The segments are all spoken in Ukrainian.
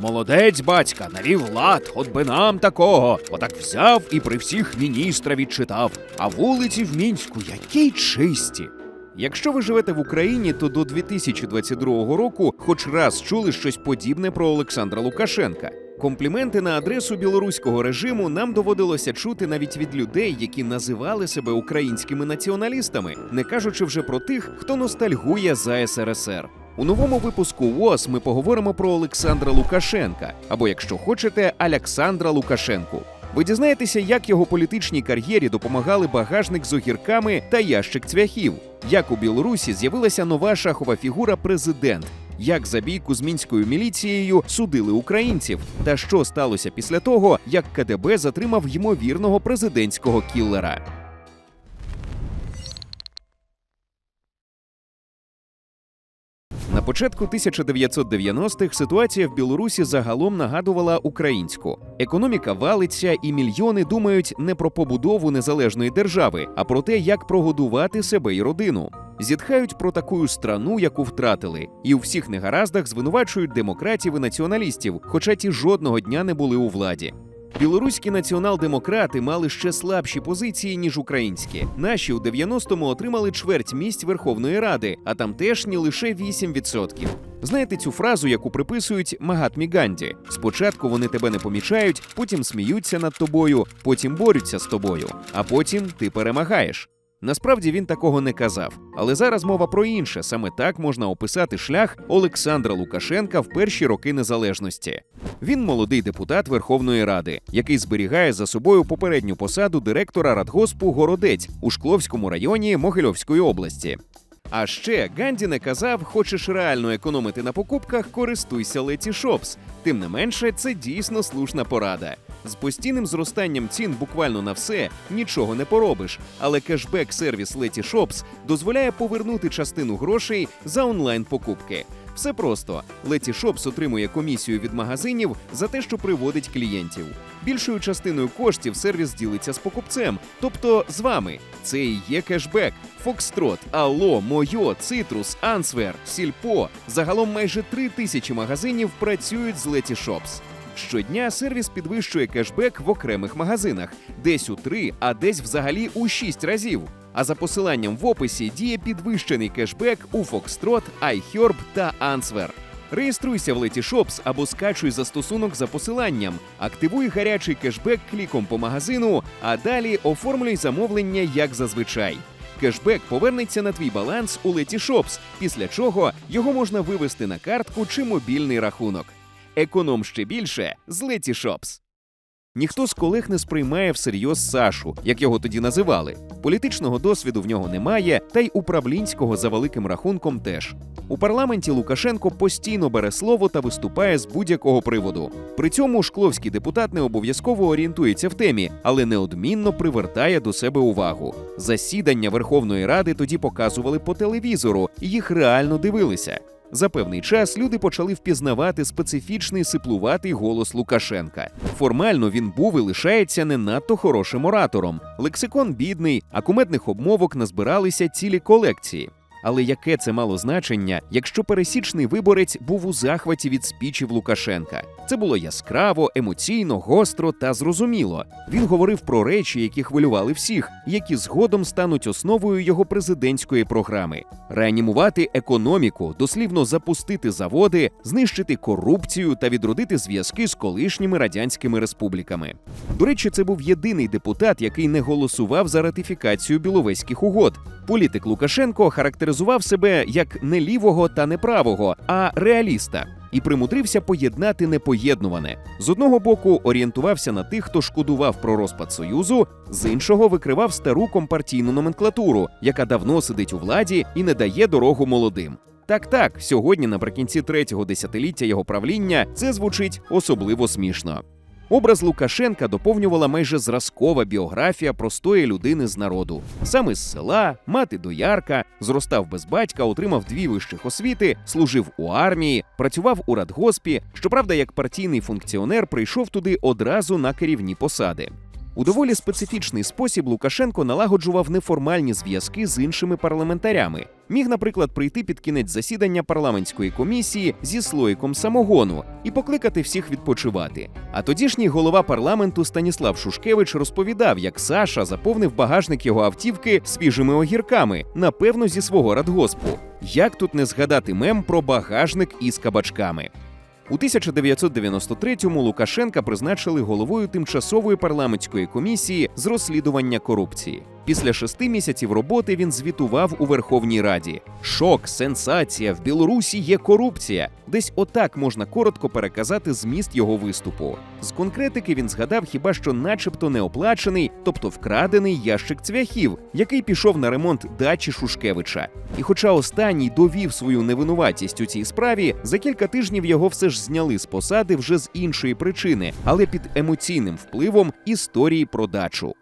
Молодець, батька, навів лад, от би нам такого. Отак взяв і при всіх міністра відчитав. А вулиці в мінську які чисті. Якщо ви живете в Україні, то до 2022 року хоч раз чули щось подібне про Олександра Лукашенка. Компліменти на адресу білоруського режиму нам доводилося чути навіть від людей, які називали себе українськими націоналістами, не кажучи вже про тих, хто ностальгує за СРСР. У новому випуску ВОС ми поговоримо про Олександра Лукашенка, або, якщо хочете, Александра Лукашенку. Ви дізнаєтеся, як його політичній кар'єрі допомагали багажник з огірками та ящик цвяхів, як у Білорусі з'явилася нова шахова фігура президент, як за бійку з мінською міліцією судили українців, та що сталося після того, як КДБ затримав ймовірного президентського кіллера. На початку 1990-х ситуація в Білорусі загалом нагадувала українську. Економіка валиться, і мільйони думають не про побудову незалежної держави, а про те, як прогодувати себе і родину. Зітхають про таку страну, яку втратили, і у всіх негараздах звинувачують демократів і націоналістів, хоча ті жодного дня не були у владі. Білоруські націонал-демократи мали ще слабші позиції, ніж українські. Наші у 90-му отримали чверть місць Верховної Ради, а тамтешні лише 8%. Знаєте цю фразу, яку приписують Магатмі Ганді? Спочатку вони тебе не помічають, потім сміються над тобою, потім борються з тобою, а потім ти перемагаєш. Насправді він такого не казав, але зараз мова про інше. Саме так можна описати шлях Олександра Лукашенка в перші роки незалежності. Він молодий депутат Верховної Ради, який зберігає за собою попередню посаду директора радгоспу Городець у Шкловському районі Могильовської області. А ще Ганді не казав, хочеш реально економити на покупках, користуйся Леті Шопс. Тим не менше, це дійсно слушна порада. З постійним зростанням цін буквально на все нічого не поробиш, але кешбек-сервіс Леті Шопс дозволяє повернути частину грошей за онлайн-покупки. Все просто Леті Шопс отримує комісію від магазинів за те, що приводить клієнтів. Більшою частиною коштів сервіс ділиться з покупцем, тобто з вами. Це і є кешбек. Фокстрот, Алло, Мойо, Цитрус, Ансвер, Сільпо. Загалом майже три тисячі магазинів працюють з Леті Шопс. Щодня сервіс підвищує кешбек в окремих магазинах, десь у три, а десь взагалі у шість разів. А за посиланням в описі діє підвищений кешбек у Foxtrot, iHerb та Answer. Реєструйся в Letyshops або скачуй застосунок за посиланням, активуй гарячий кешбек кліком по магазину, а далі оформлюй замовлення як зазвичай. Кешбек повернеться на твій баланс у Letyshops, після чого його можна вивести на картку чи мобільний рахунок. Економ ще більше з Letyshops. Ніхто з колег не сприймає всерйоз Сашу, як його тоді називали. Політичного досвіду в нього немає, та й управлінського за великим рахунком теж. У парламенті Лукашенко постійно бере слово та виступає з будь-якого приводу. При цьому шкловський депутат не обов'язково орієнтується в темі, але неодмінно привертає до себе увагу. Засідання Верховної Ради тоді показували по телевізору, і їх реально дивилися. За певний час люди почали впізнавати специфічний сиплуватий голос Лукашенка. Формально він був і лишається не надто хорошим оратором. Лексикон бідний, а кумедних обмовок назбиралися цілі колекції. Але яке це мало значення, якщо пересічний виборець був у захваті від спічів Лукашенка? Це було яскраво, емоційно, гостро та зрозуміло. Він говорив про речі, які хвилювали всіх, які згодом стануть основою його президентської програми: реанімувати економіку, дослівно запустити заводи, знищити корупцію та відродити зв'язки з колишніми радянськими республіками. До речі, це був єдиний депутат, який не голосував за ратифікацію біловезьких угод. Політик Лукашенко характеризував себе як не лівого та не правого, а реаліста. І примудрився поєднати непоєднуване. З одного боку орієнтувався на тих, хто шкодував про розпад союзу, з іншого викривав стару компартійну номенклатуру, яка давно сидить у владі і не дає дорогу молодим. Так, так, сьогодні, наприкінці третього десятиліття його правління, це звучить особливо смішно. Образ Лукашенка доповнювала майже зразкова біографія простої людини з народу. Саме з села, мати доярка, зростав без батька, отримав дві вищих освіти, служив у армії, працював у радгоспі. Щоправда, як партійний функціонер прийшов туди одразу на керівні посади. У доволі специфічний спосіб Лукашенко налагоджував неформальні зв'язки з іншими парламентарями. Міг, наприклад, прийти під кінець засідання парламентської комісії зі слоїком самогону і покликати всіх відпочивати. А тодішній голова парламенту Станіслав Шушкевич розповідав, як Саша заповнив багажник його автівки свіжими огірками, напевно, зі свого радгоспу. Як тут не згадати мем про багажник із кабачками? У 1993-му Лукашенка призначили головою тимчасової парламентської комісії з розслідування корупції. Після шести місяців роботи він звітував у Верховній Раді. Шок, сенсація в Білорусі є корупція. Десь отак можна коротко переказати зміст його виступу. З конкретики він згадав хіба що, начебто, неоплачений, тобто вкрадений ящик цвяхів, який пішов на ремонт дачі Шушкевича. І хоча останній довів свою невинуватість у цій справі, за кілька тижнів його все ж зняли з посади вже з іншої причини, але під емоційним впливом історії про дачу.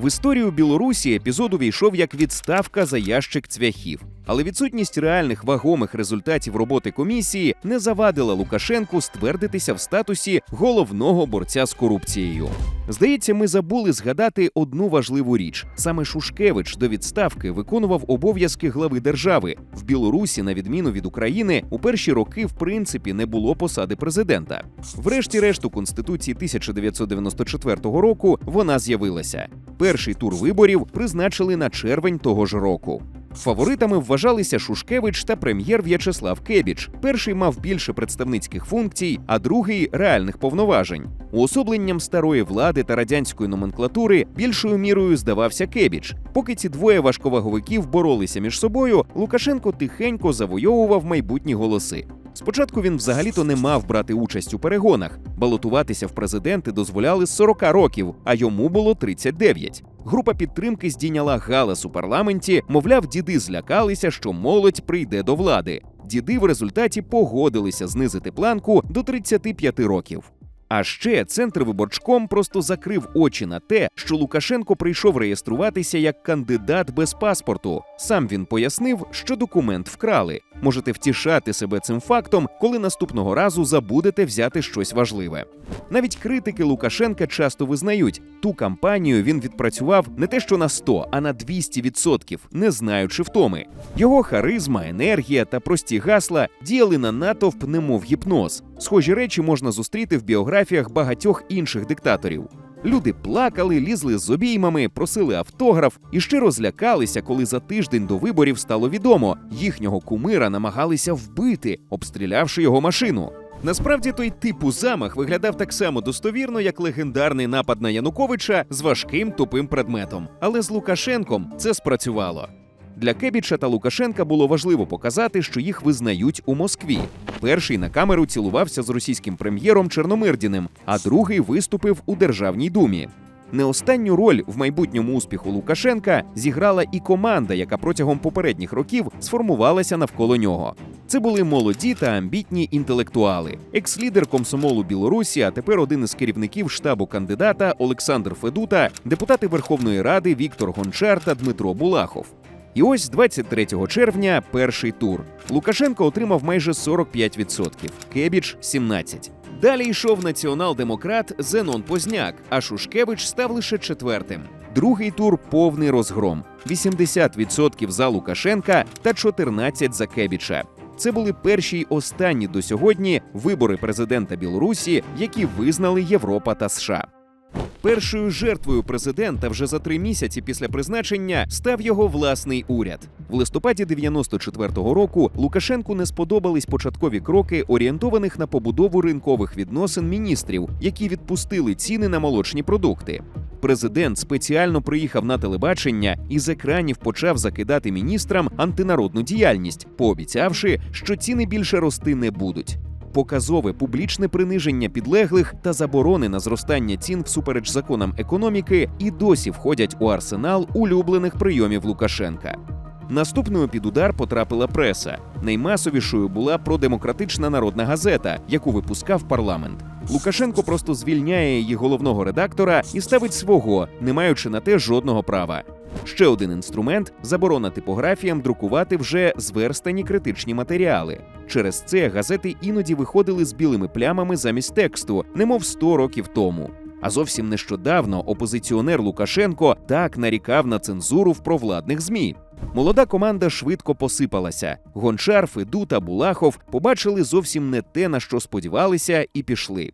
В історію Білорусі епізод увійшов як відставка за ящик цвяхів. Але відсутність реальних вагомих результатів роботи комісії не завадила Лукашенку ствердитися в статусі головного борця з корупцією. Здається, ми забули згадати одну важливу річ: саме Шушкевич до відставки виконував обов'язки глави держави в Білорусі, на відміну від України, у перші роки в принципі не було посади президента. Врешті-решт, у конституції 1994 року вона з'явилася. Перший тур виборів призначили на червень того ж року. Фаворитами вважалися Шушкевич та прем'єр В'ячеслав Кебіч. Перший мав більше представницьких функцій, а другий реальних повноважень. Уособленням старої влади та радянської номенклатури більшою мірою здавався Кебіч. Поки ці двоє важковаговиків боролися між собою, Лукашенко тихенько завойовував майбутні голоси. Спочатку він взагалі-то не мав брати участь у перегонах. Балотуватися в президенти дозволяли з 40 років, а йому було 39. Група підтримки здійняла галас у парламенті, мовляв, діди злякалися, що молодь прийде до влади. Діди в результаті погодилися знизити планку до 35 років. А ще центр виборчком просто закрив очі на те, що Лукашенко прийшов реєструватися як кандидат без паспорту. Сам він пояснив, що документ вкрали. Можете втішати себе цим фактом, коли наступного разу забудете взяти щось важливе. Навіть критики Лукашенка часто визнають, ту кампанію він відпрацював не те, що на 100, а на 200%, не знаючи втоми. Його харизма, енергія та прості гасла діяли на натовп, немов гіпноз. Схожі речі можна зустріти в біографіях багатьох інших диктаторів. Люди плакали, лізли з обіймами, просили автограф і ще розлякалися, коли за тиждень до виборів стало відомо, їхнього кумира намагалися вбити, обстрілявши його машину. Насправді той типу замах виглядав так само достовірно, як легендарний напад на Януковича з важким тупим предметом. Але з Лукашенком це спрацювало. Для Кебіча та Лукашенка було важливо показати, що їх визнають у Москві. Перший на камеру цілувався з російським прем'єром Чорномирдіним, а другий виступив у Державній думі. Не останню роль в майбутньому успіху Лукашенка зіграла і команда, яка протягом попередніх років сформувалася навколо нього. Це були молоді та амбітні інтелектуали. Екс-лідер комсомолу Білорусі, а тепер один із керівників штабу кандидата Олександр Федута, депутати Верховної Ради Віктор Гончар та Дмитро Булахов. І ось 23 червня перший тур. Лукашенко отримав майже 45%, Кебіч 17%. Далі йшов націонал-демократ Зенон Позняк, а Шушкевич став лише четвертим. Другий тур повний розгром: 80% за Лукашенка та 14% за Кебіча. Це були перші й останні до сьогодні вибори президента Білорусі, які визнали Європа та США. Першою жертвою президента вже за три місяці після призначення став його власний уряд. В листопаді 94-го року Лукашенку не сподобались початкові кроки орієнтованих на побудову ринкових відносин міністрів, які відпустили ціни на молочні продукти. Президент спеціально приїхав на телебачення і з екранів почав закидати міністрам антинародну діяльність, пообіцявши, що ціни більше рости не будуть показове публічне приниження підлеглих та заборони на зростання цін всупереч законам економіки і досі входять у арсенал улюблених прийомів Лукашенка. Наступною під удар потрапила преса. Наймасовішою була продемократична народна газета, яку випускав парламент. Лукашенко просто звільняє її головного редактора і ставить свого, не маючи на те жодного права. Ще один інструмент заборона типографіям друкувати вже зверстані критичні матеріали. Через це газети іноді виходили з білими плямами замість тексту, немов 100 років тому. А зовсім нещодавно опозиціонер Лукашенко так нарікав на цензуру в провладних змі. Молода команда швидко посипалася. Гончар, Феду та Булахов побачили зовсім не те, на що сподівалися, і пішли.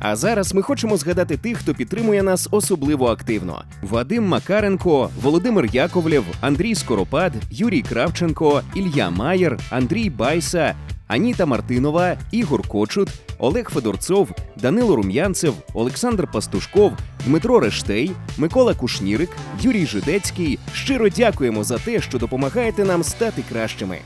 А зараз ми хочемо згадати тих, хто підтримує нас особливо активно: Вадим Макаренко, Володимир Яковлєв, Андрій Скоропад, Юрій Кравченко, Ілля Маєр, Андрій Байса, Аніта Мартинова, Ігор Кочут, Олег Федорцов, Данило Рум'янцев, Олександр Пастушков, Дмитро Рештей, Микола Кушнірик, Юрій Жидецький. Щиро дякуємо за те, що допомагаєте нам стати кращими.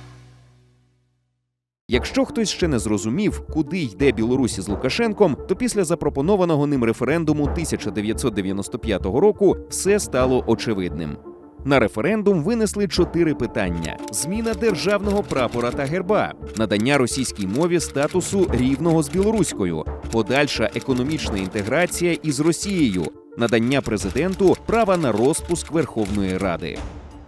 Якщо хтось ще не зрозумів, куди йде Білорусі з Лукашенком, то після запропонованого ним референдуму 1995 року все стало очевидним. На референдум винесли чотири питання: зміна державного прапора та герба, надання російській мові статусу рівного з білоруською, подальша економічна інтеграція із Росією, надання президенту права на розпуск Верховної Ради.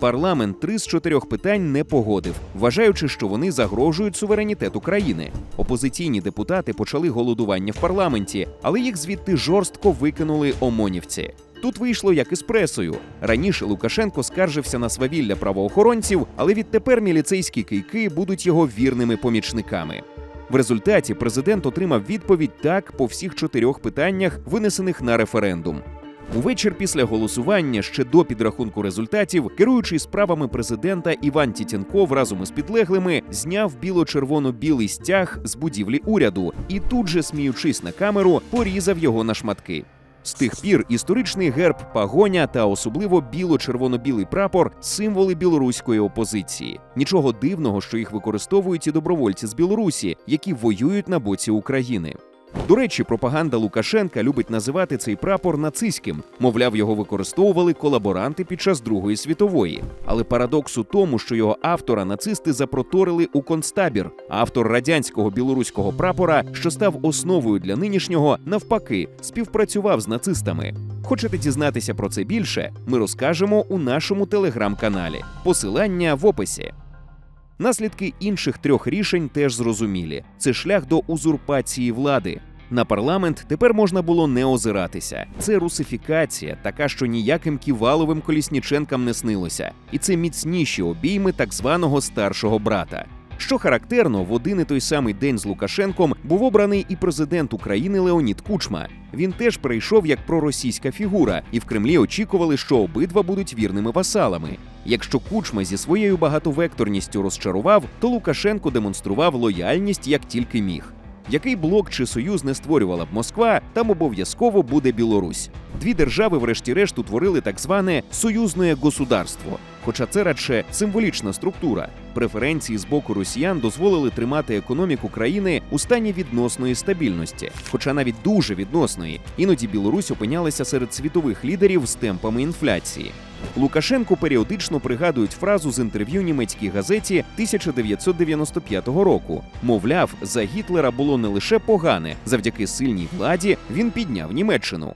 Парламент три з чотирьох питань не погодив, вважаючи, що вони загрожують суверенітету країни. Опозиційні депутати почали голодування в парламенті, але їх звідти жорстко викинули омонівці. Тут вийшло як із пресою. Раніше Лукашенко скаржився на свавілля правоохоронців, але відтепер міліцейські кийки будуть його вірними помічниками. В результаті президент отримав відповідь так по всіх чотирьох питаннях, винесених на референдум. Увечір після голосування, ще до підрахунку результатів, керуючий справами президента Іван Тітєнков разом із підлеглими зняв біло-червоно-білий стяг з будівлі уряду і тут же, сміючись на камеру, порізав його на шматки. З тих пір історичний герб пагоня та особливо біло-червоно-білий прапор символи білоруської опозиції. Нічого дивного, що їх використовують і добровольці з Білорусі, які воюють на боці України. До речі, пропаганда Лукашенка любить називати цей прапор нацистським. Мовляв, його використовували колаборанти під час Другої світової. Але парадокс у тому, що його автора нацисти запроторили у концтабір. Автор радянського білоруського прапора, що став основою для нинішнього, навпаки, співпрацював з нацистами. Хочете дізнатися про це більше? Ми розкажемо у нашому телеграм-каналі. Посилання в описі. Наслідки інших трьох рішень теж зрозумілі: це шлях до узурпації влади. На парламент тепер можна було не озиратися. Це русифікація, така, що ніяким ківаловим колісніченкам не снилося, і це міцніші обійми так званого старшого брата. Що характерно, в один і той самий день з Лукашенком був обраний і президент України Леонід Кучма. Він теж прийшов як проросійська фігура, і в Кремлі очікували, що обидва будуть вірними васалами. Якщо Кучма зі своєю багатовекторністю розчарував, то Лукашенко демонстрував лояльність як тільки міг. Який блок чи союз не створювала б Москва, там обов'язково буде Білорусь. Дві держави, врешті-решт, утворили так зване союзне государство. Хоча це радше символічна структура. Преференції з боку росіян дозволили тримати економіку країни у стані відносної стабільності, хоча навіть дуже відносної. Іноді Білорусь опинялася серед світових лідерів з темпами інфляції. Лукашенку періодично пригадують фразу з інтерв'ю німецькій газеті 1995 року. Мовляв, за Гітлера було не лише погане, завдяки сильній владі він підняв Німеччину.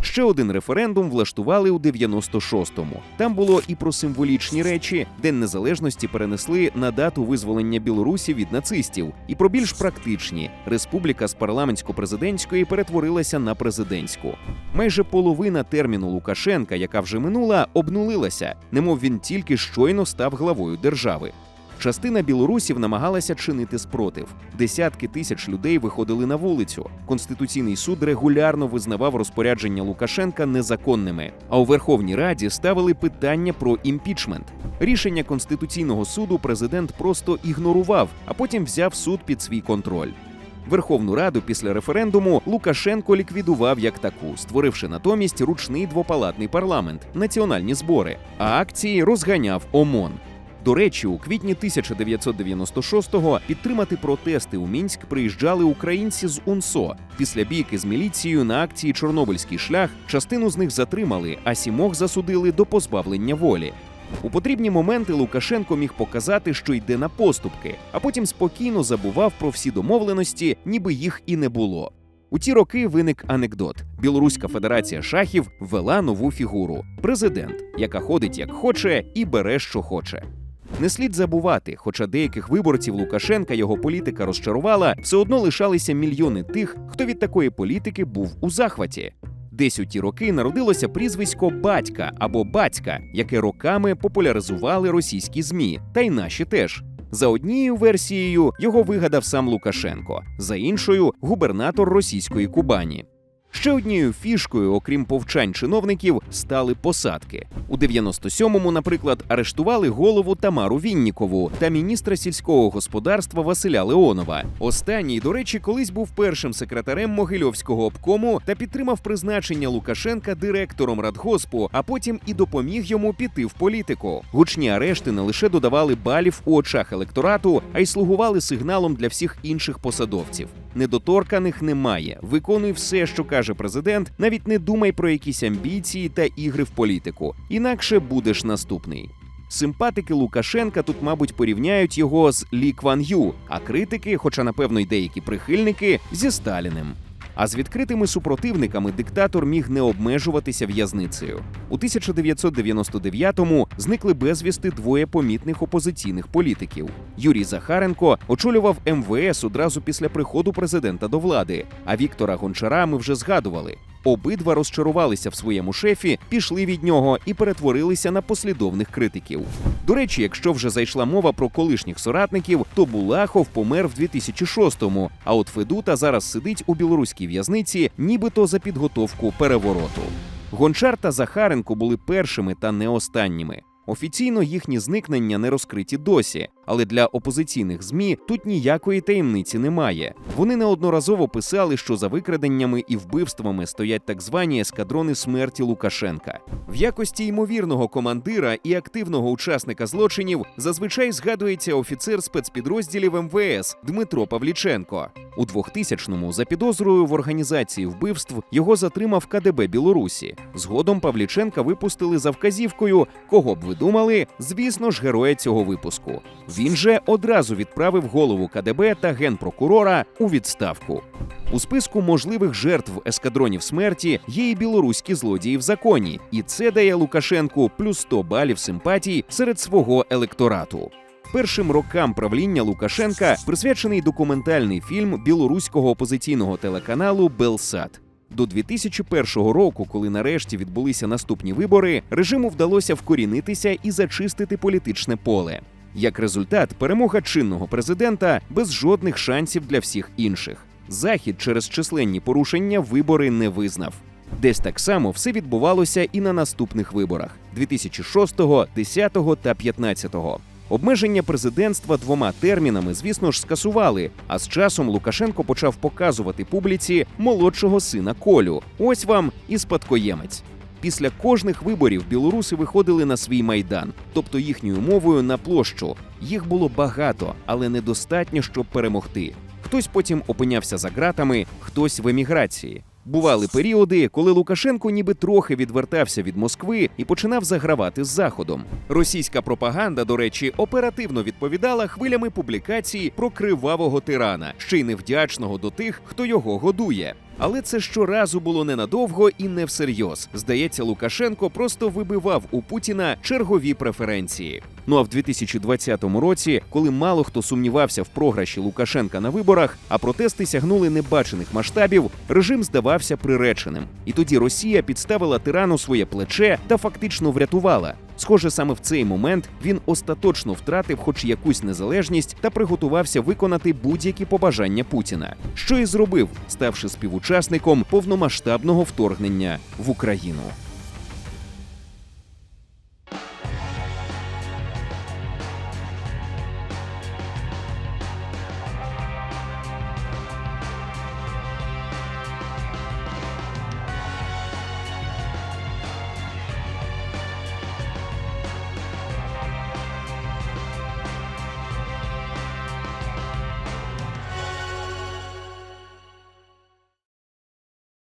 Ще один референдум влаштували у 96-му. Там було і про символічні речі. День незалежності перенесли на дату визволення Білорусі від нацистів, і про більш практичні республіка з парламентсько-президентської перетворилася на президентську. Майже половина терміну Лукашенка, яка вже минула, обнулилася, немов він тільки щойно став главою держави. Частина білорусів намагалася чинити спротив. Десятки тисяч людей виходили на вулицю. Конституційний суд регулярно визнавав розпорядження Лукашенка незаконними. А у Верховній Раді ставили питання про імпічмент. Рішення конституційного суду президент просто ігнорував, а потім взяв суд під свій контроль. Верховну Раду після референдуму Лукашенко ліквідував як таку, створивши натомість ручний двопалатний парламент, національні збори, а акції розганяв ОМОН. До речі, у квітні 1996-го підтримати протести у Мінськ приїжджали українці з УНСО. Після бійки з міліцією на акції Чорнобильський шлях частину з них затримали, а сімох засудили до позбавлення волі. У потрібні моменти Лукашенко міг показати, що йде на поступки, а потім спокійно забував про всі домовленості, ніби їх і не було. У ті роки виник анекдот: Білоруська федерація шахів ввела нову фігуру президент, яка ходить як хоче і бере, що хоче. Не слід забувати, хоча деяких виборців Лукашенка його політика розчарувала, все одно лишалися мільйони тих, хто від такої політики був у захваті. Десь у ті роки народилося прізвисько батька або батька, яке роками популяризували російські змі, та й наші теж. За однією версією його вигадав сам Лукашенко, за іншою губернатор російської Кубані. Ще однією фішкою, окрім повчань чиновників, стали посадки. У 97-му, наприклад, арештували голову Тамару Віннікову та міністра сільського господарства Василя Леонова. Останній, до речі, колись був першим секретарем Могильовського обкому та підтримав призначення Лукашенка директором радгоспу, а потім і допоміг йому піти в політику. Гучні арешти не лише додавали балів у очах електорату, а й слугували сигналом для всіх інших посадовців. Недоторканих немає. Виконуй все, що каже президент. Навіть не думай про якісь амбіції та ігри в політику. Інакше будеш наступний. Симпатики Лукашенка тут, мабуть, порівняють його з Лі Кван Ю, а критики, хоча напевно й деякі прихильники, зі Сталіним. А з відкритими супротивниками диктатор міг не обмежуватися в'язницею. У 1999-му зникли безвісти двоє помітних опозиційних політиків. Юрій Захаренко очолював МВС одразу після приходу президента до влади. А Віктора Гончара ми вже згадували. Обидва розчарувалися в своєму шефі, пішли від нього і перетворилися на послідовних критиків. До речі, якщо вже зайшла мова про колишніх соратників, то Булахов помер в 2006-му, а от Федута зараз сидить у білоруській в'язниці, нібито за підготовку перевороту. Гончар та Захаренко були першими та не останніми. Офіційно їхні зникнення не розкриті досі, але для опозиційних змі тут ніякої таємниці немає. Вони неодноразово писали, що за викраденнями і вбивствами стоять так звані ескадрони смерті Лукашенка. В якості ймовірного командира і активного учасника злочинів зазвичай згадується офіцер спецпідрозділів МВС Дмитро Павліченко. У 2000-му за підозрою в організації вбивств його затримав КДБ Білорусі. Згодом Павліченка випустили за вказівкою, кого б ви думали, звісно ж, героя цього випуску. Він же одразу відправив голову КДБ та генпрокурора у відставку. У списку можливих жертв ескадронів смерті є і білоруські злодії в законі, і це дає Лукашенку плюс 100 балів симпатій серед свого електорату. Першим рокам правління Лукашенка присвячений документальний фільм білоруського опозиційного телеканалу Белсат. До 2001 року, коли нарешті відбулися наступні вибори, режиму вдалося вкорінитися і зачистити політичне поле. Як результат, перемога чинного президента без жодних шансів для всіх інших. Захід через численні порушення вибори не визнав. Десь так само все відбувалося і на наступних виборах 2006, 10 та 15. Обмеження президентства двома термінами, звісно ж, скасували. А з часом Лукашенко почав показувати публіці молодшого сина Колю. Ось вам і спадкоємець. Після кожних виборів білоруси виходили на свій майдан, тобто їхньою мовою на площу. Їх було багато, але недостатньо, щоб перемогти. Хтось потім опинявся за ґратами, хтось в еміграції. Бували періоди, коли Лукашенко ніби трохи відвертався від Москви і починав загравати з Заходом. Російська пропаганда, до речі, оперативно відповідала хвилями публікацій про кривавого тирана, ще й невдячного до тих, хто його годує. Але це щоразу було ненадовго і не всерйоз. Здається, Лукашенко просто вибивав у Путіна чергові преференції. Ну а в 2020 році, коли мало хто сумнівався в програші Лукашенка на виборах, а протести сягнули небачених масштабів, режим здавався приреченим. І тоді Росія підставила тирану своє плече та фактично врятувала. Схоже, саме в цей момент він остаточно втратив хоч якусь незалежність та приготувався виконати будь-які побажання Путіна, що і зробив, ставши співучасником повномасштабного вторгнення в Україну.